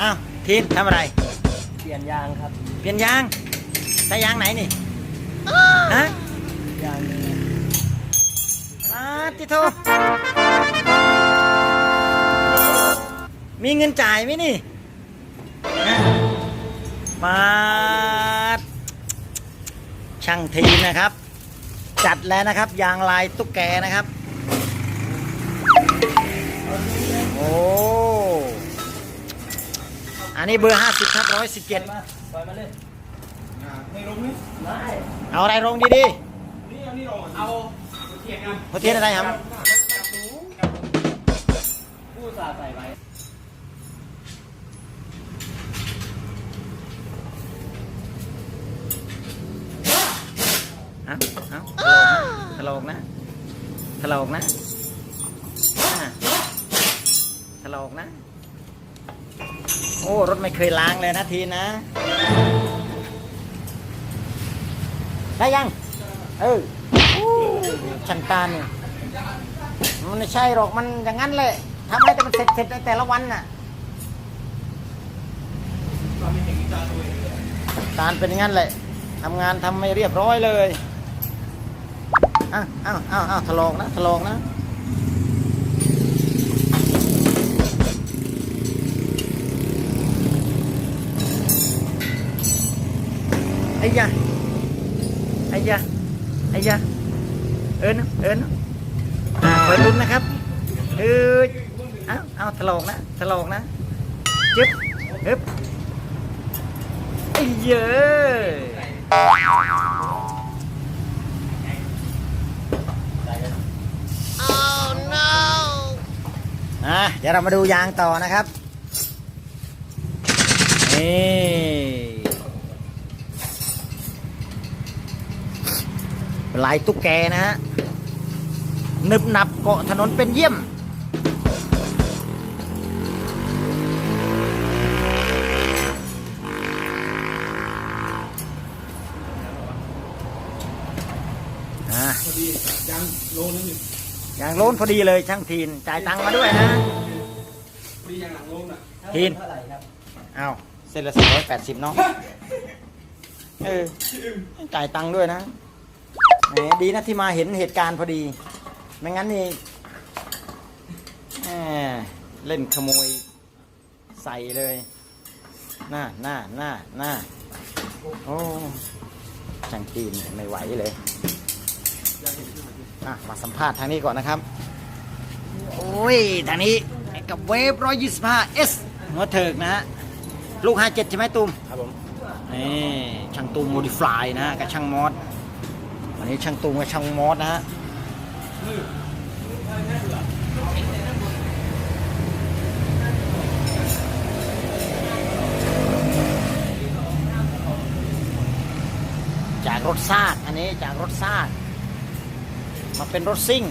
อ้าวทีนทำอะไร เปลี่ยนยางครับเปลี่ยนยางใส่ยางไหนนี่ฮะยางนี้มาติโทมีเงินจ่ายไหมนี่ฮะมาช่างทีนนะครับ จัดแล้วนะครับ ยางลายตุ๊กแกนะครับ โอ้ อันนี้เบอร์50ครับ117มาปล่อยมาเลยในลงนี่ได้เอาอะไรลงดีนี่เอานี่ลงเอาเทียนกันๆหัวเทียนอะไรครับผู้สาห์ใส่ไว้เอาเอาถลอกนะถลอกนะอ่าถลอกนะ โอ้รถไม่เคยล้างเลยนะทีนะ ได้ยัง เออชันตาเนี่ยมันไม่ใช่หรอกมันอย่างนั้นเลยทำให้แต่มันเสร็จเสร็จในแต่ละวันน่ะตาลเป็นอย่างนั้นแหละทำงานทำไม่เรียบร้อยเลยอ้าวอ้าวอ้าวอ้าวถลอกนะถลอกนะ ไอ้ยะไอ้ยะไอ้ยะเอิญเอิญอ่าเปิดลุ้นนะครับเออเอาเอาถลอกนะถลอกนะจึ๊บฮึบไอ้เยอะอะเดี๋ยวเรามาดูยางต่อนะครับนี่ ลายตุ๊กแกนะฮะหนึบหนับเกาะถนนเป็นเยี่ยม อะ พอดียังโลนึงอยู่ยางโล้นพอดีเลยช่างทีนจ่ายตังค์มาด้วยนะ พอดียังหลังโลนอะทีนเท่าไหร่ครับเอาเส้นละสี่ร้อยแปดสิบเนาะเออจ่ายตังค์ด้วยนะ แหมดีนะที่มาเห็นเหตุการณ์พอดี ไม่งั้นนี่แหมเล่นขโมยใส่เลยหน้าหน้าหน้าหน้าโอ้ช่างจีนไม่ไหวเลยอะมาสัมภาษณ์ทางนี้ก่อนนะครับ โอ้ย ทางนี้กับเวฟร้อยยี่สิบห้าเอสหัวเถิกนะฮะ ลูกห้าเจ็ดใช่ไหมตูมครับผม นี่ ช่างตูมโมดิฟายนะฮะ กับช่างมอส วันนี้ช่างตูมกับช่างมอสนะฮะจากรถซากอันนี้จากรถซากมาเป็นรถซิ่ง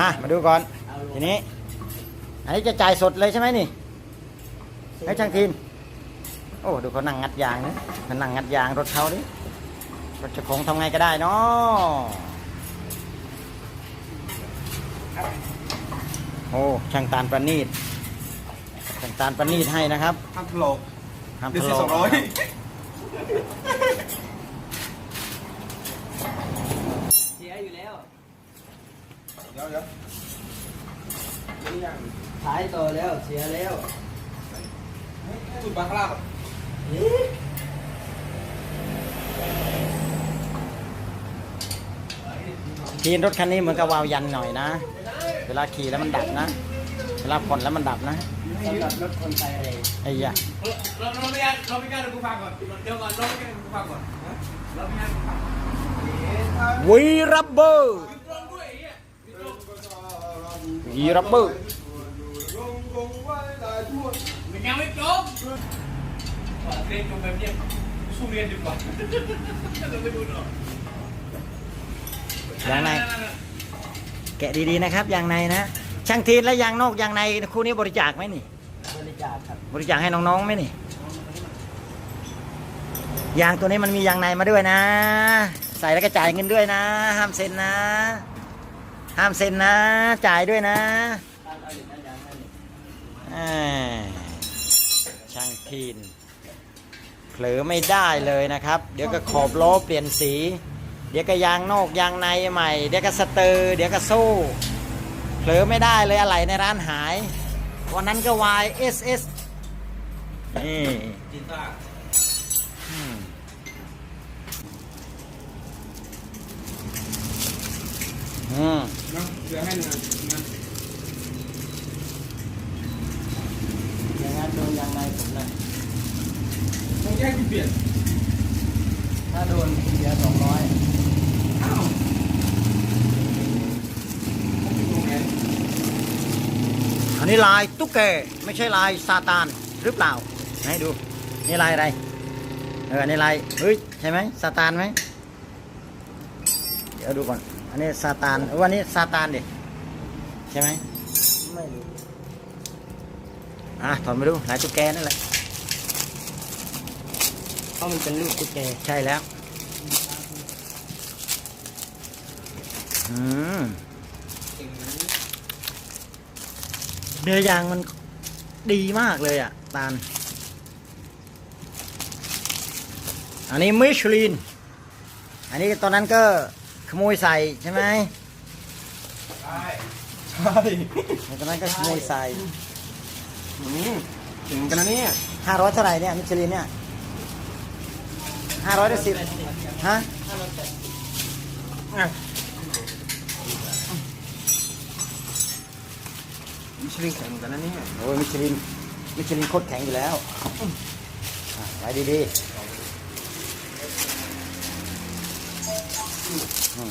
อะมาดูก่อน ทีนี้ อันนี้จะจ่ายสดเลยใช่ไหมนี่ ให้ช่างทีม โอ้ดูเขานั่งงัดยางนะเขานั่งงัดยางรถเขาดิรถเจ้าของทำไงก็ได้เนาะโอ้ช่างตาลประณีตช่างตาลประณีตให้นะครับทำถลอกทำเดี๋ยวทะสี่ลสองร้อยเสียอยู่แล้วเดี๋ยวเดี๋ยวนี่ยังขายต่อแล้วเสียแล้ว สุดบาคาร่าทีนรถคันนี้เหมือนกับวาวยันหน่อยนะ เวลาขี่แล้วมันดับนะ เวลาผ่อนแล้วมันดับนะสำหรับรถคนไทยองไอ้ยะเราเราไม่ได้เราไม่กล้าดูกูฟังก่อนเดี๋ยวก่อนเราไม่กล้าดูกูฟังก่อนเราไม่กล้าดูฟังวีรับเบอร์ดวยไอ้เหี้ยวีรับเบอร์ มันยังไม่จบเรียนจบแบบเนี้ยสู้เรียนดีกว่าเราไปดูหน่อยยางในแกะดีๆนะครับยางในนะ ช่างทีนและยางนอกยางในคู่นี้บริจาคไหมนี่ บริจาคครับ บริจาคให้น้องๆไหมนี่ ยางตัวนี้มันมียางในมาด้วยนะ ใส่แล้วก็จ่ายเงินด้วยนะ ห้ามเซ็นนะ ห้ามเซ็นนะ จ่ายด้วยนะ ช่างทีนเผลอไม่ได้เลยนะครับ เดี๋ยวก็ขอบโลบเปลี่ยนสี เดี๋ยวก็ยางนอกยางในใหม่ เดี๋ยวก็สเตอร์เดี๋ยวก็โซ่เผลอไม่ได้เลยอะไรในร้านหายวันนั้นก็ YSS นี่จิต้าอืมอืมเนาะเดี๋ยวให้หนึ่งนะ ลี่ยน ถ้าโดนเสียสองร้อยอ้าวตรงไหนอันนี้ลายตุ๊กแกไม่ใช่ลายซาตานหรือเปล่าไหนดูนี่ลายอะไรเอออันนี้ลายเฮ้ยใช่ไหมซาตานไหมเดี๋ยวดูก่อนอันนี้ซาตานเอออันนี้ซาตานดิใช่ไหมไม่รู้อะถอนมาดูลายตุ๊กแกนั่นแหละ เพราะมันเป็นลูกตุ๊กแกใช่แล้ว อืมเนื้อยางมันดีมากเลยอะ ตาล อันนี้มิชลิน อันนี้ตอนนั้นก็ขโมยใส่ใช่ไหมใช่ใช่ตอนนั้นก็ขโมยใส่อืมถึงกันนะเนี่ยห้าร้อยเท่าไหร่เนี่ยมิชลินเนี่ย ห้าร้อยได้สิบฮะมิชลินแข่งกันนะเนี่ยโอ้ยมิชลินมิชลินโคตรแข็งอยู่แล้วอะไว้ดีๆอืม